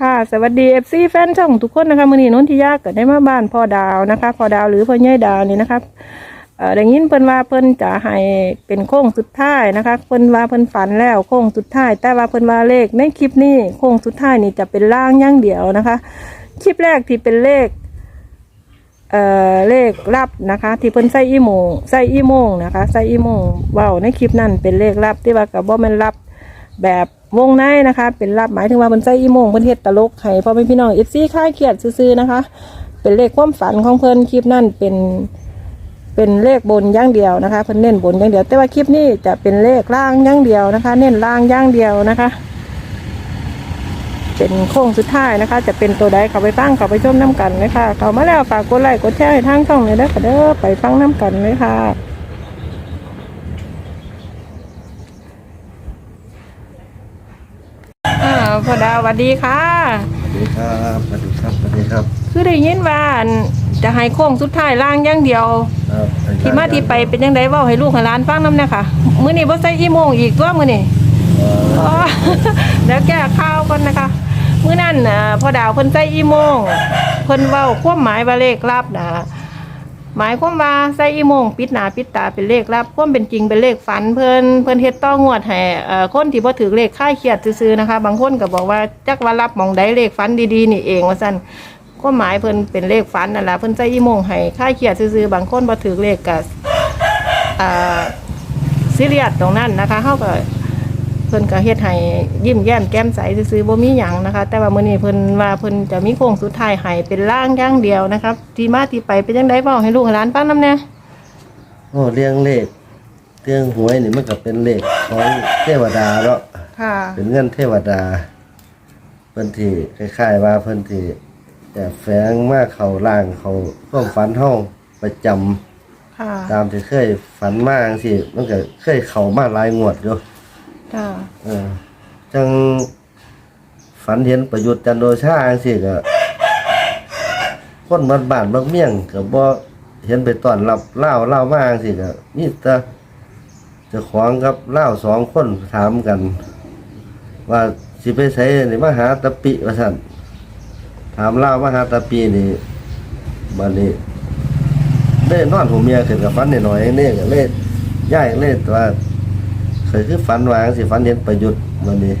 ค่ะสวัสดีเอฟซีแฟนช่องทุกคนนะคะมือนี้นนทิยาเกิดได้มาบ้านพ่อดาวนะคะพ่อดาวหรือพ่อใหญ่ดาวนี่นะครับเอ่อได้ยินเพิ่นว่าเพิ่นจะให้เป็นโค้งสุดท้ายนะคะเพิ่นว่าเพิ่นฝันแล้วโค้งสุดท้าย แต่ว่าเพิ่นว่าเลขในคลิปนี้โค้งสุดท้ายนี่จะเป็นล่างอย่างเดียวนะคะ คลิปแรกที่เป็นเลขเอ่อเลขลับนะคะ ที่เพิ่นใส่อีโมงใส่อีโมงนะคะใส่อีโมงเว้าในคลิปนั้นเป็นเลขลับที่ว่ากับบ่แม่นลับแบบ วงในนะคะ เป็นลับหมายถึงว่าเพิ่นใส่อีโมงเพิ่นเฮ็ดตลกให้พ่อแม่พี่น้อง FC คลายเครียดซื่อๆนะคะ เป็นเลขความฝันของเพิ่นคลิปนั้นเป็นเป็นเลขบนย่างเดียวนะคะเพิ่นเน้นบนย่างเดียว แต่ว่าคลิปนี้จะเป็นเลขล่างย่างเดียวนะคะ เน้นล่างย่างเดียวนะคะ เป็นโค้งสุดท้ายนะคะ จะเป็นตัวใดเขาไปฟังเขาไปชมน้ำกันเลยค่ะเขามาแล้วฝากกดไลค์กดแชร์ให้ทางช่องเลยนะคะเด้อไปฟังน้ำกันเลยค่ะอ่า พ่อดาวสวัสดีค่ะ สวัสดีครับสวัสดีครับสวัสดีครับคือได้ยินว่าอั่นจะให้โค้งสุดท้ายล่างอย่างเดียว ครับที่มาที่ไปเป็นยังไงเว่าให้ลูกให้หลานฟังน้ำเนี่ยค่ะมื้อนี้บ่ใส่อีโมงอีกตัวมื้อนี้เอ่ออ๋อแล้วแก้ข่าวก่อนนะคะมื้อนั้นน่ะพอดาวเพิ่นใส่อีโมงเพิ่นเว้าความหมายว่าเลขลับนะ หมายความว่าใส่อีโมงปิดหน้าปิดตาเป็นเลขลับความเป็นจริงเป็นเลขฝันเพิ่นเพิ่นเฮ็ดต้องงวดให้เอ่อคนที่บ่ถือเลขค่ายเครียดซื่อๆนะคะ บางคนก็บอกว่าจักว่ารับมองใดเลขฝันดีๆนี่เองว่าซั่นความหมายเพิ่นเป็นเลขฝันนั่นล่ะเพิ่นใส่อีโมงให้ค่ายเครียดซื่อๆบางคนบ่ถือเลขก็อ่าซีเรียสตรงนั้นนะคะเฮาก็ เพิ่นก็เฮ็ดให้ยิ้มแย้มแก้มใสซื่อๆบ่มีหยังนะคะ แต่ว่ามื้อนี้เพิ่นว่าเพิ่นจะมีโค้งสุดท้ายให้เป็นร่างอย่างเดียวนะครับ ที่มาที่ไปเป็นจังได๋เว้าให้ลูกให้หลานฟังนำแน่โอ้เรียงเลขเรื่องหวยนี่มันก็เป็นเลขของเทวดาเนาะค่ะเป็นเงินเทวดาเพิ่นที่คล้ายๆว่าเพิ่นที่จะแฝงมาเข้าร่างเขาความฝันเฮาประจำค่ะตามที่เคยฝันมาจังซี่มันก็เคยเข้ามาหลายงวดอยู่ จ้าเออจังฝันเห็นประยุทธ์จันทร์โอชาจังซี่ก็คนบ้านบ้านบักเมี่ยงก็บ่เห็นไปตอนรับเล่าเล่ามาจังซี่ก็มีแต่เจ้าของกับเล่าสองคนถามกัน ว่าสิไปไสนี่มหาตะปิว่าซั่นถามเล่ามหาตะปีนี่บัดนี้ได้นอนหัวเมียขึ้นกับฝันหน่อยๆนี่ก็เลยย้ายเลยว่า เคยคือฝันวาจั่งสิฝันเห็นประยุทธ์วันนี้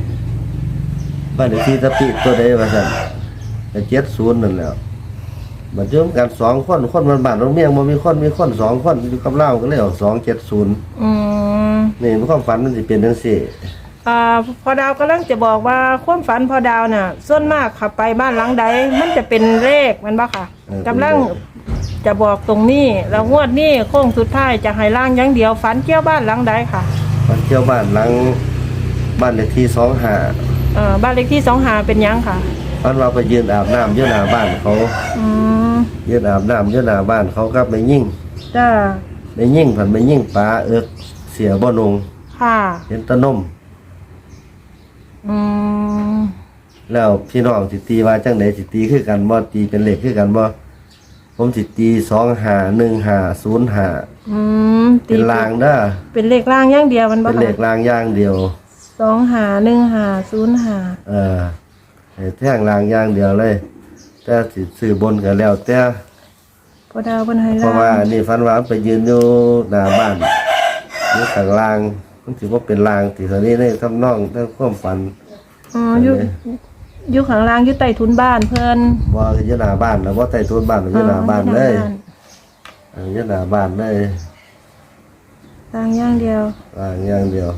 บ้านเลขที่ตะปิตัวใดว่าสั่นก็เจ็ดศูนย์นั่นแหล้วมาเจอกันสองคนคนมันบ้านโรงเมียงมันมีคนมีคนสองคนอยู่กับเล่าก็เลยเอาสองเจ็ดศูนย์อืมนี่มันความฝันมันสิเป็นจังซี่อ่าพอดาวกำลังจะบอกว่าความฝันพอดาวน่ะ ส่วนมากขับไปบ้านหลังใดมันจะเป็นเลขมันบ่ค่ะกำลังจะบอกตรงนี้แล้วงวดนี้โค้งสุดท้ายจะให้ล่างอย่างเดียวฝันเกี่ยวบ้านหลังใดค่ะฝัน เที่ยวบ้านหลังบ้านเลขที่สองห้าเอ่อบ้านเลขที่สองหาเป็นหยังค่ะฝันเราไปยืนอาบน้ำอยู่หน้าบ้านเขาอืมยืนอาบน้ำอยู่หน้าบ้านเขาก็ไปยิ่งจ้าไปยิ่งผันไปยิ่งปลาเอิกเสียบ่นงค่ะเห็นแตะนม อืมแล้วพี่น้องสิตีว่าจังไดสิตีคือกันบ่ตีเป็นเลขคือกันบ่ ผมสิตีสองหาหนึ่งหาศูนย์หาอืมเป็นลางเด้อเป็นเลขล่างอย่างเดียวมันบ่เป็นเลขลางอย่างเดียว สองหาหนึ่งหาศูนย์หาเออให้แท่งลางอย่างเดียวเลย แต่สิซื้อบนก็แล้วแต่พอดาวเป็นไฮเพล่าราะว่านี่ฟันว่าไปยืนอยู่หน้าบ้านอยู่ข้างล่างมันสิว่าเป็นลางที่ตอนนี้ในทำนองในความฝัน อ๋ออยู่ อยู่ข้างล่างอยู่ใต้ทุนบ้านเพิ่นว่าอยู่หน้าบ้านแล้วว่าใต้ต้นบ้านอยู่หน้าบ้านเลยเอออยู่หน้าบ้านเลยล่างอย่างเดียวลางอย่างเดียว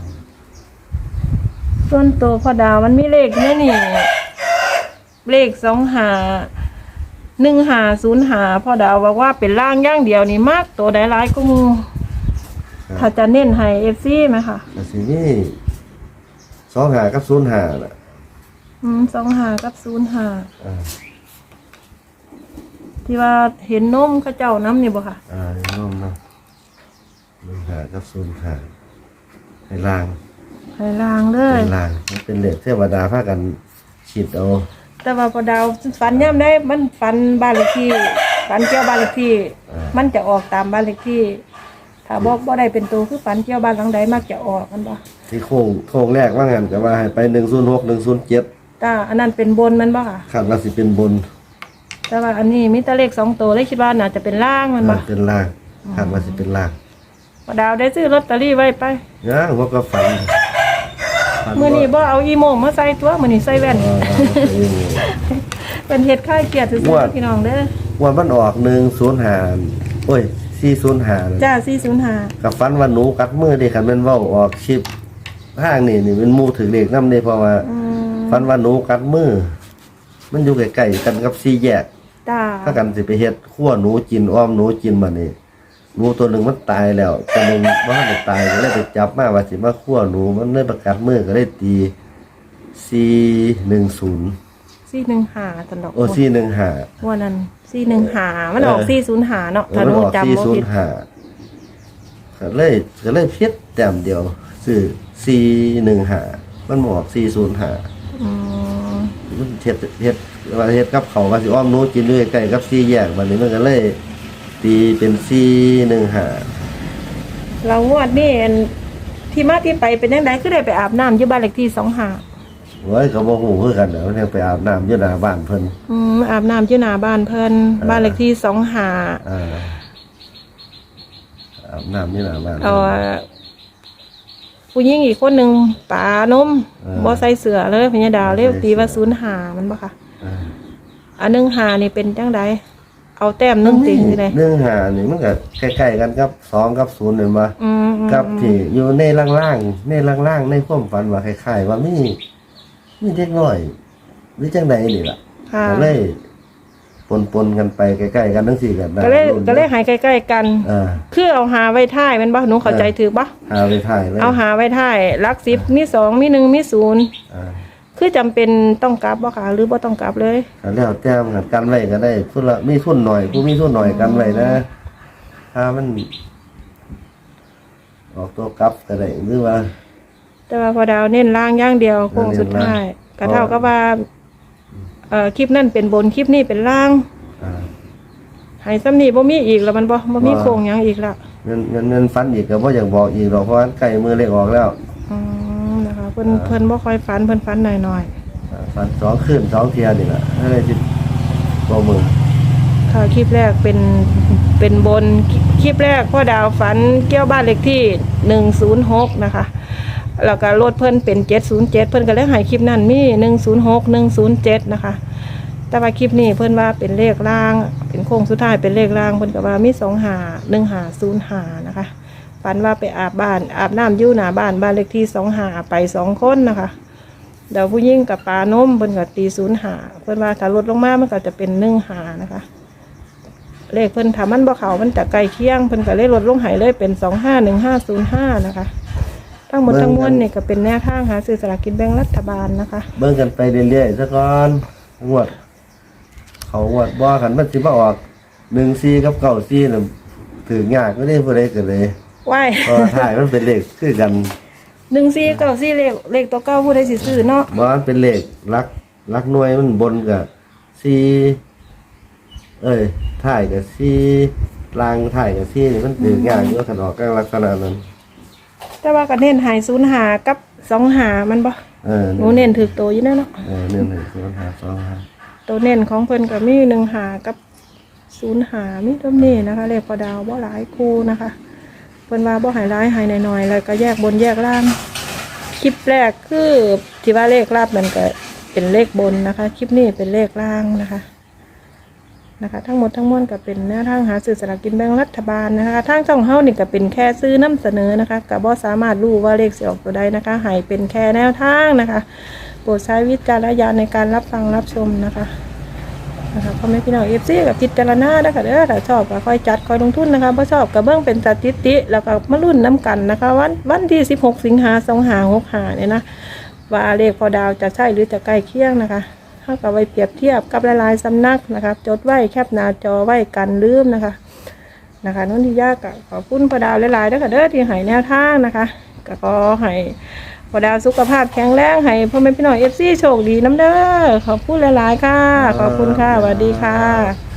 ส่วนตัวพอดาวมันมีเลขแม่นี่ เลขสองหาหนึ่งหาศูนย์หาพอดาวบอกว่าเป็นล่างอย่างเดียวนี่มากตัวใดร้ายก็มูครับถ้าจะเน้นให้เอฟซีไหมคะแต่สินี่สองหากับศูนย์หาน่ะ อืมสองหากับศูนย์หาอ่าที่ว่าเห็นนมเข้าเจ้าน้ำนี่บ่ค่ะ อ่าน้องเนาะหนึ่งหากับศูนย์หาให้ลางให้ล่างเลเป็ยนลางมันเป็นเหล็กเทวดาพากันขีดเอาแต่ว่าพอดาวฝันย่ำได้ มันฝันบ้านเลขที่ฝันเกี่ยวบ้านเลขที่ มันจะออกตามบ้านเลขที่ ถ้าบอกบ่ได้เป็นตัวคือฝันเกี่ยวบ้านหลังใดมักจะออกกันบ่ที่โค้งโค้งแรกว่างันก็ว่าให้ไปหนึ่งศูนย์หกหนึ่งศูนย์เจ็ด จ้าอันนั้นเป็นบนแมันบ่ค่ะคาดว่าสิเป็นบนแต่ว่าอันนี้มีแต่เลขสองตัวเลยคิดว่าน่าจะเป็นล่างแมันบ่อ่าเป็นล่างคาดว่าสิเป็นล่างพอดาวได้ซื้อลอตเตอรี่ไว้ไปนะว่าก็ฝันฝัมื้อนี้บ่เอาอีโมงมาใส่ตัวมื้อนี้ใส่แว่นเออเออ เป็นเฮ็ดค่ายเกียรติซื่อว่า ๆพี่น้องเด้อวันมันออกหนึ่งศูนย์หาโอ้ยสี่ศูนย์หาจ้า405กับฟันว่าหนูกัดมือเด็กขันเป็นเว่าออกชิปห้างนี่นี่เป็นหมูถือเด็กน้ำเนี่ยเพราะว่า อืม ฟันว่าหนูกัดมือ มันอยู่ใกล้ๆกันกับซีแยกจ้าถ้ากันสิไปเฮ็ดขั้วหนูกินอ้อมหนูกินมานี่หนูตัวหนึ่งมันตายแล้วตัวหนึ่งมันไม่ตายก็เลยไปจับมาว่าสิมาขั้วหนูมันเลยประกัดมือก็เลยตีซีหนึ่งศูนย์415ตันดอกโอ้ซีหนึ่งหาว่านั้น415มันออกเออ405เนาะเออถ้ามันหนูออกจำซีบ่ศูนผิดย์หาก็เลยก็เลยเพี้ยแต้มเดียวซื้อซีหนึ่งหามันบอกซีศูนย์หา อืมมันเฮ็ดเฮ็ดว่าเฮ็ดกับเขาวก็สิอ้อมหนูกินด้วยใกล้กับซีแยกบัดนี้มันก็เลย ตีเป็นซีหนึ่งหาเรางวดนี่อันที่มาที่ไปเป็นจังไดคือได้ไปอาบน้ำอยู่บ้านเลขที่25โอ้ยเขาบ่ฮู้คือกันเด้อมันยังไปอาบน้ำอยู่หน้าบ้านเพิ่น อืมอาบน้ำอยู่หน้าบ้านเพิ่นเออบ้านเลขที่สองหาอ่าอาบน้ำอยู่หน้าบ้านเอา ผู้หญิงอีกคนหนึ่งป่านมเออ บ่ใส่เสื้อเลยพญาดาวเรียกตีว่าศูนย์หามันบ่ค่ะ อ่าอันหนึ่งหานี่เป็นจังไดเอาแต้มหนึ่งติงเลยเรื่องหานี่มันก็ใกล้ๆกันกับสองกับศูนย์เห็นบ่อืมอืมกับที่อยู่ในล่างๆในล่างๆในความฝันว่าคล้ายๆว่ามีมีเด็กน้อยหรือจังใดนี่ล่ะค่ะก็เลย ปนๆกันไปใกล้ๆกันทั้งสี่กันนะก็เลยรุ่นก็เลยหายใกล้ๆกัน อ่าคือเอาหาไว้ท้ายแมันบ่หนูเข้าใจถือบ่หาไปถ่ายเลยเอาหาไว้ท้ายหลักสิบมีสองมีหนึ่งมีศูนย์อ่าคือจำเป็นต้องกลับบ่ค่ะหรือบ่ต้องกลับเลย ก็แล้วแต้มกันกันไว้ก็ได้ผู้ละมีทุนหน่อยผู้มีทุนหน่อยกันไว้นะถ้ามัน ออกตัวกลับก็ได้หรือว่า แต่ว่าพอดาวเน้นล่างอย่างเดียวโค้งสุดท้ายเน้นล่างก็เท่ากับว่า เอ่อคลิปนั่นเป็นบนคลิปนี้เป็นล่างอ่าให้ซ้ำนี่บ่มีอีกแล้วมันบ่บ่มีว่าโค้งหยังอีกละเงินเงินเงินฟันอีกก็บ่อยากบอกอีกหรอกเพราะว่าใกล้มือเลขออกแล้วอืมนะคะเพิ่นเพิ่นบ่ค่อยฝันเพิ่นฝันหน่อยอ่าฟันสองขึ้นสองเทียนี่แหละถ้าได้จิตบ่มือๆค่ะคลิปแรกเป็นเป็นบนคลิปแรกพ่อดาวฝันเกี่ยวบ้านเลขที่ 106 นะคะ แล้วก็รถเพิ่นเป็น 707 เพิ่นก็เลยให้คลิปนั้นมี 106 107 นะคะ แต่ว่าคลิปนี้เพิ่นว่าเป็นเลขล่าง เป็นโค้งสุดท้ายเป็นเลขล่างเพิ่นก็ว่ามี2หา1หา0หานะคะฝันว่าไปอาบบ้านอาบน้ำอยู่หน้าบ้านบ้านเลขที่2หาไปสองคนนะคะเดี๋ยวผู้หญิงกับปลานมเพิ่นก็ตีศูนย์หาเพิ่นว่าถ้าลดลงมามันก็จะเป็นหนึ่งหานะคะ เลขเพิ่นถ้ามันบ่เขามันจะใกลเคียงเพิ่นก็เลยลดลงหายเลยเป็นสองห้าหนึ่งห้าศูนย์ห้านะคะ ทั้งหมดทั้งมวลนี่ก็เป็นแนวทางหาซื้อสลากกินแบ่งรัฐบาลนะคะ เบิ่งกันไปเรื่อยๆซะก่อนงวด เขางวดบ่คันมันสิมาออก1 4กับ9 4น่ะถือยากก็ได้ผู้ใดก็เลยว้ายเพราะว่าถ่ายมันเป็นเลขคือกันหนึ่งสี่เก้าสี่เลขเลขตัวเก้าผู้ใดสิซื้อเนาะบ่มันเป็นเลขหลักหลักหน่วยมันบนกับ4เอ้ยถ่ายกับ4ลางถ่ายกับ4นี่มันถือยากอยู่คันออกกันลักษณะนั้น แต่ว่าก็เน้นใหายศูนย์หากับสองหามันบ่เออหนูเน้นถือตัวอยู่แน่เนาะเออเนี่ย1 0 5 2 5ตัวเน้นของเพิ่นก็มีหนึ่งหากับศูนย์หามีตัวนี้นะคะเลขพอดาวบ่หลายคู่นะคะเพิ่นว่าบ่ใหายร้ายใหายหน่อยๆแล้วก็แยกบนแยกล่าง คลิปแรกคือที่ว่าเลขลาบมันก็เป็นเลขบนนะคะ คลิปนี้เป็นเลขล่างนะคะ นะคะ ทั้งหมดทั้งมวลก็เป็นแนวทางหาสื่อสลากกินแบ่งรัฐบาลนะคะทางช่องเฮานี่ก็เป็นแค่ซื้อน้ำเสนอนะคะก็บ่สามารถรู้ว่าเลขสิออกตัวใดนะคะให้เป็นแค่แนวทางนะคะโปรดใช้วิจารณญาณในการรับฟังรับชมนะคะนะคะพ่อแม่พี่น้องเอฟซีกับพิจารณาเด้ค่ะเด้อถ้าชอบก็ค่อยจัดค่อยลงทุนนะคะบ่ชอบก็เบิ่งเป็นสถิติ แล้วก็มารุ่นน้ำกันนะคะ วันวันที่ 16 สิงหา2565เนี่ยนะว่าเลขพอดาวจะใช่หรือจะใกล้เคียงนะคะ เท่ากับไว้เปรียบเทียบกับหลายๆสำนักนะคะ จดไว้แคปหน้าจอไว้กันลืมนะคะ นะคะนุ่นที่ยากก็ขอบคุณพอดาวหลายๆเด้อค่ะเด้อที่หายแนวทางนะคะก็ขอให้พอดาวสุขภาพแข็งแรงให้พ่อแม่พี่น้องเอฟซีโชคดีน้ำเด้อขอบคุณหลายๆค่ะ ขอบคุณค่ะสวัสดีค่ะ